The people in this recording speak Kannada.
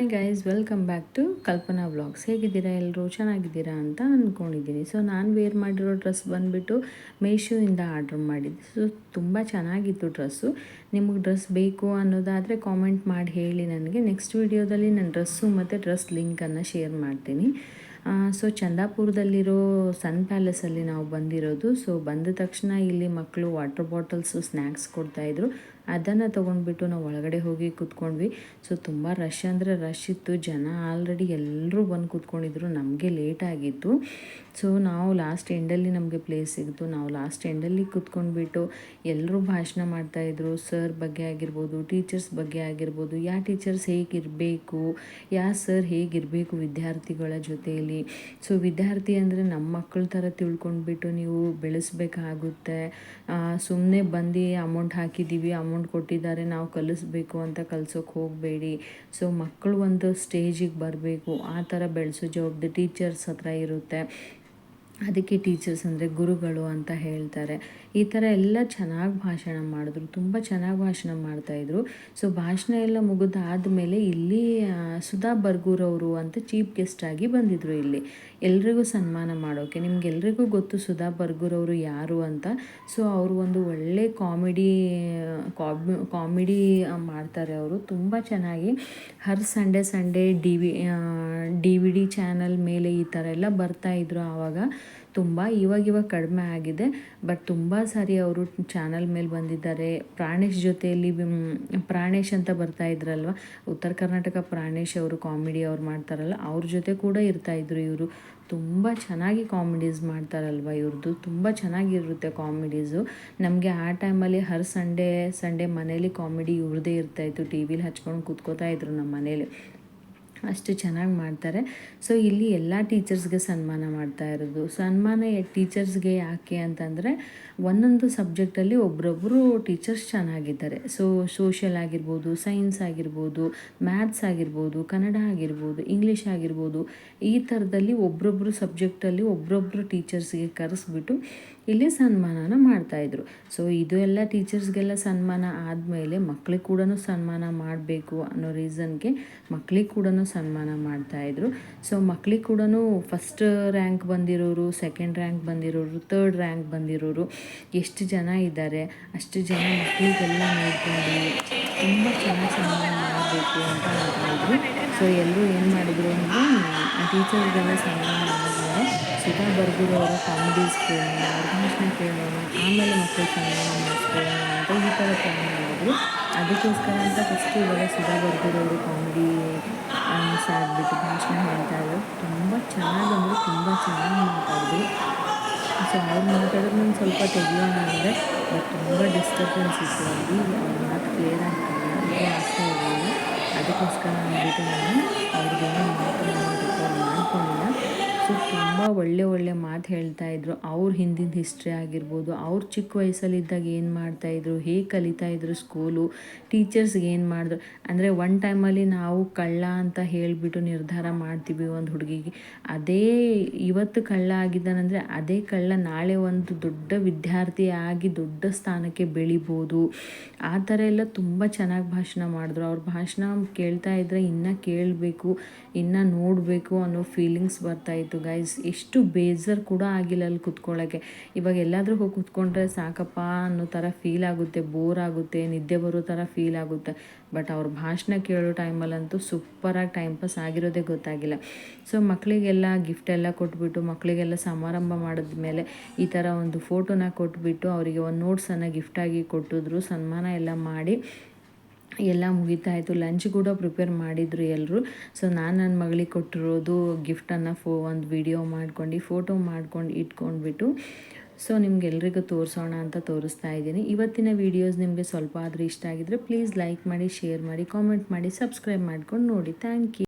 Hi guys welcome back to Kalpana vlogs ಹೇಗಿದ್ದೀರಾ ಎಲ್ಲರೂ ಚೆನ್ನಾಗಿದ್ದೀರಾ ಅಂತ ಅಂದ್ಕೊಂಡಿದ್ದೀನಿ ಸೊ ನಾನು ವೇರ್ ಮಾಡಿರೋ ಡ್ರೆಸ್ ಬಂದುಬಿಟ್ಟು ಮೇಶೋಯಿಂದ ಆರ್ಡ್ರ್ ಮಾಡಿದ್ದೆ. ಸೊ ತುಂಬ ಚೆನ್ನಾಗಿತ್ತು ಡ್ರೆಸ್ಸು ನಿಮಗೆ ಡ್ರೆಸ್ ಬೇಕು ಅನ್ನೋದಾದರೆ ಕಾಮೆಂಟ್ ಮಾಡಿ ಹೇಳಿ ನನಗೆ. ನೆಕ್ಸ್ಟ್ ವೀಡಿಯೋದಲ್ಲಿ ನಾನು ಡ್ರೆಸ್ಸು ಮತ್ತು ಡ್ರೆಸ್ ಲಿಂಕನ್ನು ಶೇರ್ ಮಾಡ್ತೀನಿ. ಸೊ ಚಂದಾಪುರದಲ್ಲಿರೋ ಸನ್ ಪ್ಯಾಲೇಸಲ್ಲಿ ನಾವು ಬಂದಿರೋದು. ಸೊ ಬಂದ ತಕ್ಷಣ ಇಲ್ಲಿ ಮಕ್ಕಳು ವಾಟರ್ ಬಾಟಲ್ಸು ಸ್ನ್ಯಾಕ್ಸ್ ಕೊಡ್ತಾಯಿದ್ರು ಅದನ್ನು ತೊಗೊಂಡ್ಬಿಟ್ಟು ನಾವು ಒಳಗಡೆ ಹೋಗಿ ಕೂತ್ಕೊಂಡ್ವಿ. ಸೊ ತುಂಬ ರಶ್ ಅಂದರೆ ರಶ್ ಇತ್ತು. ಜನ ಆಲ್ರೆಡಿ ಎಲ್ಲರೂ ಬಂದು ಕೂತ್ಕೊಂಡಿದ್ರು. ನಮಗೆ ಲೇಟ್ ಆಗಿತ್ತು. ಸೊ ನಾವು ಲಾಸ್ಟ್ ಎಂಡಲ್ಲಿ ನಮಗೆ ಪ್ಲೇಸ್ ಸಿಗ್ತು. ನಾವು ಲಾಸ್ಟ್ ಎಂಡಲ್ಲಿ ಕೂತ್ಕೊಂಡ್ಬಿಟ್ಟು ಎಲ್ಲರೂ ಭಾಷಣ ಮಾಡ್ತಾಯಿದ್ರು ಸರ್ ಬಗ್ಗೆ ಆಗಿರ್ಬೋದು ಟೀಚರ್ಸ್ ಬಗ್ಗೆ ಆಗಿರ್ಬೋದು ಯಾವ ಟೀಚರ್ಸ್ ಹೇಗಿರಬೇಕು ಯಾವ ಸರ್ ಹೇಗಿರಬೇಕು ವಿದ್ಯಾರ್ಥಿಗಳ ಜೊತೆಯಲ್ಲಿ ಸೊ ವಿದ್ಯಾರ್ಥಿ ಅಂದರೆ ನಮ್ಮ ಮಕ್ಕಳ ಥರ ತಿಳ್ಕೊಂಡ್ಬಿಟ್ಟು ನೀವು ಬೆಳೆಸ್ಬೇಕಾಗುತ್ತೆ. ಸುಮ್ಮನೆ ಬಂದು ಅಮೌಂಟ್ ಹಾಕಿದ್ದೀವಿ ಅಮೌಂಟ್ ಅಮೌಂಟ್ ಕೊಟ್ಟಿದ್ದಾರೆ, ನಾವು ಕಲಿಸ್ಬೇಕು ಅಂತ ಕಲ್ಸೋಕೆ ಹೋಗಬೇಡಿ. ಸೊ ಮಕ್ಕಳು ಒಂದು ಸ್ಟೇಜಿಗೆ ಬರಬೇಕು. ಆ ಥರ ಬೆಳೆಸೋ ಜವಾಬ್ದಾರಿ ಟೀಚರ್ಸ್ ಹತ್ರ ಇರುತ್ತೆ. ಅದಕ್ಕೆ ಟೀಚರ್ಸ್ ಅಂದರೆ ಗುರುಗಳು ಅಂತ ಹೇಳ್ತಾರೆ. ಈ ಥರ ಎಲ್ಲ ಚೆನ್ನಾಗಿ ಭಾಷಣ ಮಾಡಿದ್ರು, ತುಂಬ ಚೆನ್ನಾಗಿ ಭಾಷಣ ಮಾಡ್ತಾಯಿದ್ರು ಸೊ ಭಾಷಣ ಎಲ್ಲ ಮುಗಿದಾದ್ಮೇಲೆ ಇಲ್ಲಿ ಸುಧಾ ಬರ್ಗೂರವರು ಅಂತ ಚೀಫ್ ಗೆಸ್ಟ್ ಆಗಿ ಬಂದಿದ್ರು ಇಲ್ಲಿ. ಎಲ್ರಿಗೂ ಸನ್ಮಾನ ಮಾಡೋಕೆ. ನಿಮ್ಗೆಲ್ರಿಗೂ ಗೊತ್ತು ಸುಧಾ ಬರ್ಗೂರವರು ಯಾರು ಅಂತ. ಸೊ ಅವರು ಒಂದು ಒಳ್ಳೆ ಕಾಮಿಡಿ ಕಾಮಿಡಿ ಮಾಡ್ತಾರೆ ಅವರು. ತುಂಬ ಚೆನ್ನಾಗಿ ಹರ್ Sunday Sunday D V D V D channel ಮೇಲೆ ಈ ಥರ ಎಲ್ಲ ಬರ್ತಾಯಿದ್ರು ಆವಾಗ. ತುಂಬ ಇವಾಗಿವಾಗ ಇವಾಗ ಕಡಿಮೆ ಆಗಿದೆ. ಬಟ್ ತುಂಬ ಸಾರಿ ಅವರು ಚಾನಲ್ ಮೇಲೆ ಬಂದಿದ್ದಾರೆ. ಪ್ರಾಣೇಶ್ ಜೊತೆಯಲ್ಲಿ ಪ್ರಾಣೇಶ್ ಅಂತ ಬರ್ತಾ ಇದ್ರಲ್ವ? ಉತ್ತರ ಕರ್ನಾಟಕ ಪ್ರಾಣೇಶ್ ಅವರು ಕಾಮಿಡಿ ಅವ್ರು ಮಾಡ್ತಾರಲ್ಲ, ಅವ್ರ ಜೊತೆ ಕೂಡ ಇರ್ತಾಯಿದ್ರು ಇವರು. ತುಂಬ ಚೆನ್ನಾಗಿ ಕಾಮಿಡೀಸ್ ಮಾಡ್ತಾರಲ್ವ ಇವ್ರದ್ದು ತುಂಬ ಚೆನ್ನಾಗಿರುತ್ತೆ ಕಾಮಿಡೀಸು ನಮಗೆ ಆ ಟೈಮಲ್ಲಿ ಹರ್ ಸಂಡೇ ಸಂಡೇ ಮನೇಲಿ ಕಾಮಿಡಿ ಇವ್ರದ್ದೇ ಇರ್ತಾಯಿತ್ತು ಟಿ ವಿಲಿ ಹಚ್ಕೊಂಡು ಕೂತ್ಕೋತಾ ಇದ್ರು ನಮ್ಮ ಮನೇಲಿ. ಅಷ್ಟು ಚೆನ್ನಾಗಿ ಮಾಡ್ತಾರೆ. ಸೊ ಇಲ್ಲಿ ಎಲ್ಲ ಟೀಚರ್ಸ್ಗೆ ಸನ್ಮಾನ ಮಾಡ್ತಾ ಇರೋದು. ಸನ್ಮಾನ ಟೀಚರ್ಸ್ಗೆ ಯಾಕೆ ಅಂತಂದರೆ, ಒಂದೊಂದು ಸಬ್ಜೆಕ್ಟಲ್ಲಿ ಒಬ್ಬರೊಬ್ಬರು ಟೀಚರ್ಸ್ ಚೆನ್ನಾಗಿದ್ದಾರೆ. ಸೊ ಸೋಷಿಯಲ್ ಆಗಿರ್ಬೋದು ಸೈನ್ಸ್ ಆಗಿರ್ಬೋದು ಮ್ಯಾಥ್ಸ್ ಆಗಿರ್ಬೋದು, ಕನ್ನಡ ಆಗಿರ್ಬೋದು ಇಂಗ್ಲೀಷ್ ಆಗಿರ್ಬೋದು, ಈ ಥರದಲ್ಲಿ ಒಬ್ಬರೊಬ್ಬರು ಸಬ್ಜೆಕ್ಟಲ್ಲಿ ಒಬ್ಬರೊಬ್ಬರು ಟೀಚರ್ಸ್ಗೆ ಕರೆಸ್ಬಿಟ್ಟು ಇಲ್ಲಿ ಸನ್ಮಾನನ ಮಾಡ್ತಾಯಿದ್ರು ಸೊ ಇದು ಎಲ್ಲ ಟೀಚರ್ಸ್ಗೆಲ್ಲ ಸನ್ಮಾನ ಆದಮೇಲೆ ಮಕ್ಳಿಗೆ ಕೂಡ ಸನ್ಮಾನ ಮಾಡಬೇಕು ಅನ್ನೋ ರೀಸನ್ಗೆ ಮಕ್ಳಿಗೆ ಕೂಡ ಸನ್ಮಾನ ಮಾಡ್ತಾಯಿದ್ರು ಸೊ ಮಕ್ಳಿಗೆ ಕೂಡ ಫಸ್ಟ್ ರ್ಯಾಂಕ್ ಬಂದಿರೋರು ಸೆಕೆಂಡ್ ರ್ಯಾಂಕ್ ಬಂದಿರೋರು ತರ್ಡ್ ರ್ಯಾಂಕ್ ಬಂದಿರೋರು ಎಷ್ಟು ಜನ ಇದ್ದಾರೆ, ಅಷ್ಟು ಜನ ಮಕ್ಕಳಿಗೆಲ್ಲ ನೋಡ್ಕೊಂಡು ತುಂಬ ಚೆನ್ನಾಗಿ ಸನ್ಮಾನ ಮಾಡಬೇಕು ಅಂತ ಅಂದ್ಕೊಂಡಿದ್ರು. ಸೊ ಎಲ್ಲರೂ ಏನು ಮಾಡಿದ್ರು ಅಂದರೆ ಟೀಚರ್ಗೆಲ್ಲ ಸನ್ಮಾನ ಸುಧಾ ಬರ್ದಿರೋರು ಕಾಮಿಡೀಸ್ ಅವ್ರ ಭಾಷಣ ಕೇಳೋಣ ಆಮೇಲೆ ಮಕ್ಕಳು ಸನ್ಮಾನ ಮಾಡಿಸ್ಕೊಳ್ಳೋಣ ಅಂತ ಈ ಥರ ಪ್ಲ್ಯಾನ್ ಮಾಡಿದ್ರು. ಅದಕ್ಕೋಸ್ಕರ ಅಂತ ಫಸ್ಟ್ ಇವಾಗ ಸುಧಾ ಬರ್ದಿರೋರು ಕಾಮಿಡಿ ಸಾಗ್ಬಿಟ್ಟು ಭಾಷಣ ಹೇಳ್ತಾ ಇದ್ರು. ತುಂಬ ಚೆನ್ನಾಗಿ ಅಂದರೆ ತುಂಬ ಚೆನ್ನಾಗಿ ಮಾತಾಡಿದ್ರು. ಸೊ ಅವ್ರು ಮಾತಾಡೋದು ನಾನು ಸ್ವಲ್ಪ ತೆಗಿಯೋಣ ಅಂದರೆ ಬಟ್ ತುಂಬ ಡಿಸ್ಟರ್ಬೆನ್ಸ್ ಇತ್ತು. ಅಲ್ಲಿ ಅವ್ರ ಮಾತು ಕ್ಲಿಯರ್ ಆಗ್ತಿಲ್ಲ ಇದು ಆಗ್ತಾ ಇರಲಿಲ್ಲ ಅದಕ್ಕೋಸ್ಕರ ಅಂದ್ಬಿಟ್ಟು ನಾನು ಅವ್ರಿಗೆ ಮಾತು ನಾನು ರೆಕಾರ್ಡ್ ಮಾಡ್ಕೊಂಡಿಲ್ಲ ಸೊ ತುಂಬ ಒಳ್ಳೆ ಒಳ್ಳೆ ಮಾತು ಹೇಳ್ತಾ ಇದ್ರು. ಅವ್ರ ಹಿಂದಿನ ಹಿಸ್ಟ್ರಿ ಆಗಿರ್ಬೋದು, ಅವ್ರು ಚಿಕ್ಕ ವಯಸ್ಸಲ್ಲಿದ್ದಾಗ ಏನು ಮಾಡ್ತಾಯಿದ್ರು ಹೇಗೆ ಕಲಿತಾಯಿದ್ರು ಸ್ಕೂಲು ಟೀಚರ್ಸ್ಗೆ ಏನು ಮಾಡಿದ್ರು. ಅಂದರೆ ಒನ್ ಟೈಮಲ್ಲಿ ನಾವು ಕಳ್ಳ ಅಂತ ಹೇಳಿಬಿಟ್ಟು ನಿರ್ಧಾರ ಮಾಡ್ತೀವಿ ಒಂದು ಹುಡುಗಿಗೆ. ಅದೇ ಇವತ್ತು ಕಳ್ಳ ಆಗಿದ್ದಾನಂದರೆ ಅದೇ ಕಳ್ಳ ನಾಳೆ ಒಂದು ದೊಡ್ಡ ವಿದ್ಯಾರ್ಥಿ ಆಗಿ ದೊಡ್ಡ ಸ್ಥಾನಕ್ಕೆ ಬೆಳಿಬೋದು. ಆ ಥರ ಎಲ್ಲ ತುಂಬ ಚೆನ್ನಾಗಿ ಭಾಷಣ ಮಾಡಿದ್ರು. ಅವ್ರ ಭಾಷಣ ಕೇಳ್ತಾ ಇದ್ದರೆ ಇನ್ನೂ ಕೇಳಬೇಕು, ಇನ್ನೂ ನೋಡಬೇಕು ಅನ್ನೋ ಫೀಲಿಂಗ್ಸ್ ಬರ್ತಾಯಿತ್ತು ಆಯಿತು ಗೈಸ್ ಎಷ್ಟು ಬೇಜಾರು ಕೂಡ ಆಗಿಲ್ಲ ಅಲ್ಲಿ ಕುತ್ಕೊಳ್ಳೋಕ್ಕೆ ಇವಾಗ ಎಲ್ಲಾದರೂ ಹೋಗಿ ಕುತ್ಕೊಂಡ್ರೆ ಸಾಕಪ್ಪ ಅನ್ನೋ ಥರ ಫೀಲ್ ಆಗುತ್ತೆ ಬೋರ್ ಆಗುತ್ತೆ, ನಿದ್ದೆ ಬರೋ ಥರ ಫೀಲ್ ಆಗುತ್ತೆ. ಬಟ್ ಅವ್ರ ಭಾಷಣ ಕೇಳೋ ಟೈಮಲ್ಲಂತೂ ಸೂಪರಾಗಿ ಟೈಮ್ ಪಾಸ್ ಆಗಿರೋದೇ ಗೊತ್ತಾಗಿಲ್ಲ. ಸೊ ಮಕ್ಕಳಿಗೆಲ್ಲ ಗಿಫ್ಟ್ ಎಲ್ಲ ಕೊಟ್ಬಿಟ್ಟು ಮಕ್ಕಳಿಗೆಲ್ಲ ಸಮಾರಂಭ ಮಾಡಿದ್ಮೇಲೆ ಈ ಥರ ಒಂದು ಫೋಟೋನ ಕೊಟ್ಬಿಟ್ಟು ಅವರಿಗೆ ಒಂದು ನೋಟ್ಸನ್ನು ಗಿಫ್ಟಾಗಿ ಕೊಟ್ಟಿದ್ರು, ಸನ್ಮಾನ ಎಲ್ಲ ಮಾಡಿ. ಎಲ್ಲ ಮುಗಿತಾಯಿತು ಲಂಚ್ ಕೂಡ ಪ್ರಿಪೇರ್ ಮಾಡಿದರು ಎಲ್ಲರೂ ಸೊ ನಾನು ನನ್ನ ಮಗಳಿಗೆ ಕೊಟ್ಟಿರೋದು ಗಿಫ್ಟನ್ನು ಫೋ, ಒಂದು ವಿಡಿಯೋ ಮಾಡ್ಕೊಂಡು ಫೋಟೋ ಮಾಡ್ಕೊಂಡು ಇಟ್ಕೊಂಡ್ಬಿಟ್ಟು ಸೊ ನಿಮ್ಗೆಲ್ರಿಗೂ ತೋರಿಸೋಣ ಅಂತ ತೋರಿಸ್ತಾ ಇದ್ದೀನಿ. ಇವತ್ತಿನ ವೀಡಿಯೋಸ್ ನಿಮಗೆ ಸ್ವಲ್ಪ ಆದರೂ ಇಷ್ಟ ಆಗಿದ್ರೆ ಪ್ಲೀಸ್ ಲೈಕ್ ಮಾಡಿ ಶೇರ್ ಮಾಡಿ ಕಾಮೆಂಟ್ ಮಾಡಿ ಸಬ್ಸ್ಕ್ರೈಬ್ ಮಾಡ್ಕೊಂಡು ನೋಡಿ. Thank you